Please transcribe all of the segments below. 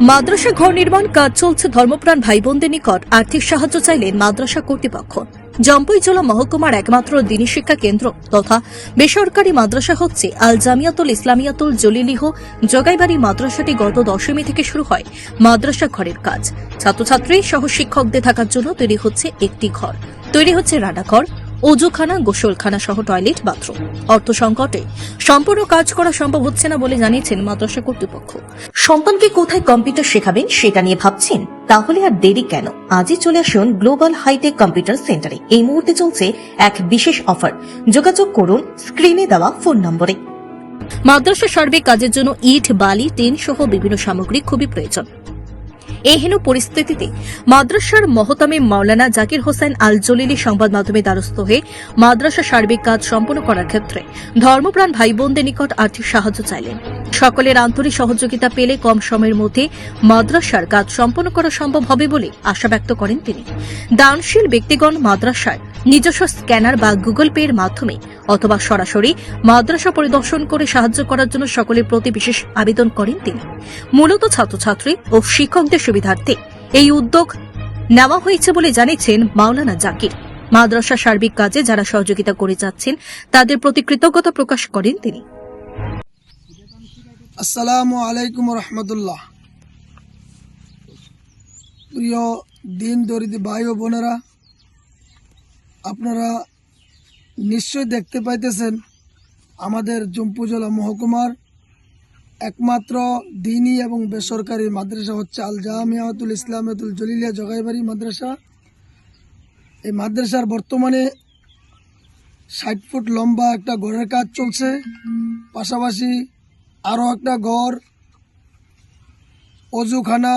মাদ্রাসা ঘর নির্মাণ কাজ চলছে ধর্মপ্রাণ ভাই বোনদের নিকট। আর্থিক সাহায্য চাইলেন মাদ্রাসা কর্তৃপক্ষ। জম্পই জেলা মহকুমার একমাত্র দিনী শিক্ষা কেন্দ্র তথা বেসরকারি মাদ্রাসা হচ্ছে আল জামিয়াতুল ইসলামিয়াতুল জলিলিহ জগাইবাড়ি মাদ্রাসাটি গত দশমী থেকে শুরু হয় মাদ্রাসা ঘরের কাজ। ছাত্রছাত্রী সহ শিক্ষকদের থাকার জন্য তৈরি হচ্ছে একটি ঘর। তৈরি হচ্ছে রান্নাঘর অজুখানা গোসলখানা সহ টয়লেট, বাথরুম। অর্থ সংকটে সম্পূর্ণ কাজ করা সম্ভব হচ্ছে না বলে জানিয়েছেন মাদ্রাসা কর্তৃপক্ষ। সন্তানকে কোথায় কম্পিউটার শেখাবেন সেটা নিয়ে ভাবছেন? তাহলে আর দেরি কেন? আজই চলে আসুন গ্লোবাল হাইটেক কম্পিউটার সেন্টারে। এই মুহূর্তে চলছে এক বিশেষ অফার। যোগাযোগ করুন স্ক্রিনে দেওয়া ফোন নম্বরে। মাদ্রাসা সার্বিক কাজের জন্য ইট, বালি, টিন সহ বিভিন্ন সামগ্রী খুবই প্রয়োজন। এই হেন পরিস্থিতিতে মাদ্রাসার মহতামে মাওলানা জাকির হোসেন আল জলিলি সংবাদ মাধ্যমে দ্বারস্থ হয়ে মাদ্রাসা সার্বিক কাজ সম্পন্ন করার ক্ষেত্রে ধর্মপ্রাণ ভাই বোনদের নিকট আর্থিক সাহায্য চাইলেন। সকলের আন্তরিক সহযোগিতা পেলে কম সময়ের মধ্যে মাদ্রাসার কাজ সম্পন্ন করা সম্ভব হবে বলে আশা ব্যক্ত করেন তিনি। দানশীল ব্যক্তিগণ মাদ্রাসার নিজস্ব স্ক্যানার বা গুগল পে এর মাধ্যমে অথবা সরাসরি মাদ্রাসা পরিদর্শন করে সাহায্য করার জন্য সকলের প্রতি বিশেষ আবেদন করেন তিনি। মূলত ছাত্রছাত্রী ও শিক্ষকদের সুবিধার্থে এই উদ্যোগ নেওয়া হয়েছে বলে জানিয়েছেন মাওলানা জাকির। মাদ্রাসা সার্বিক কাজে যারা সহযোগিতা করে যাচ্ছেন, তাদের প্রতি কৃতজ্ঞতা প্রকাশ করেন তিনি। আসসালামু আলাইকুম রহমতুল্লাহ। প্রিয় দিন দরিদ্র ভাই ও বোনেরা আপনারা নিশ্চয় দেখতে পাইতেছেন আমাদের জম্পুজলা মহকুমার একমাত্র দিনই এবং বেসরকারি মাদ্রাসা হচ্ছে আল জামিয়াতুল ইসলামাতুল জলিলিয়া জগাইবাড়ি মাদ্রাসা। এই মাদ্রাসার বর্তমানে ষাট ফুট লম্বা একটা ঘরের কাজ চলছে। পাশাপাশি আরও একটা ঘর, অজুখানা,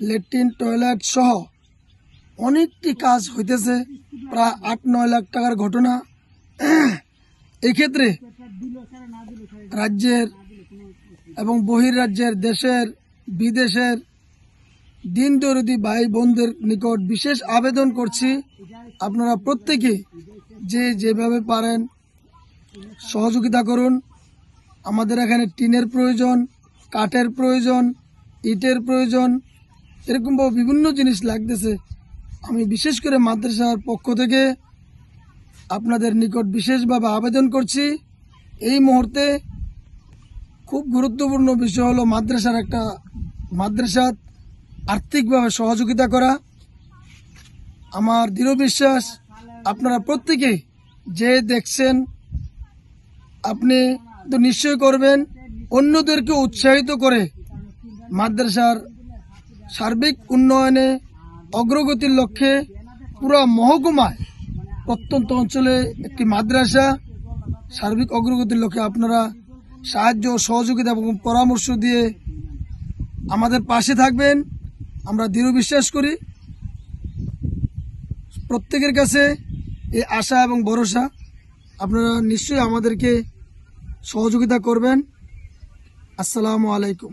লেট্রিন, টয়লেট সহ অনেকটি কাজ হইতেছে, প্রায় আট নয় লাখ টাকার ঘটনা। এক্ষেত্রে রাজ্যের এবং বহির্রাজ্যের দেশের, বিদেশের দিন দরদি ভাই বোনদের নিকট বিশেষ আবেদন করছি। আপনারা প্রত্যেকে যে যেভাবে পারেন সহযোগিতা করুন। আমাদের এখানে টিনের প্রয়োজন, কাঠের প্রয়োজন, ইটের প্রয়োজন, এরকম বিভিন্ন জিনিস লাগতেছে। আমি বিশেষ করে মাদ্রাসার পক্ষ থেকে আপনাদের নিকট বিশেষভাবে আবেদন করছি, এই মুহূর্তে খুব গুরুত্বপূর্ণ বিষয় হলো মাদ্রাসার একটা মাদ্রাসার আর্থিকভাবে সহযোগিতা করা। আমার দৃঢ় বিশ্বাস, আপনারা প্রত্যেকে যে দেখছেন, আপনি তো নিশ্চয় করবেন, অন্যদেরকে উৎসাহিত করে মাদ্রাসার সার্বিক উন্নয়নে অগ্রগতির লক্ষ্যে পুরো মহকুমায় প্রত্যন্ত অঞ্চলে একটি মাদ্রাসা। সার্বিক অগ্রগতির লক্ষ্যে আপনারা সাহায্য সহযোগিতা এবং পরামর্শ দিয়ে আমাদের পাশে থাকবেন। আমরা দৃঢ় বিশ্বাস করি প্রত্যেকের কাছে এই আশা এবং ভরসা। আপনারা নিশ্চয়ই আমাদেরকে সহযোগিতা করবেন। আসসালামু আলাইকুম।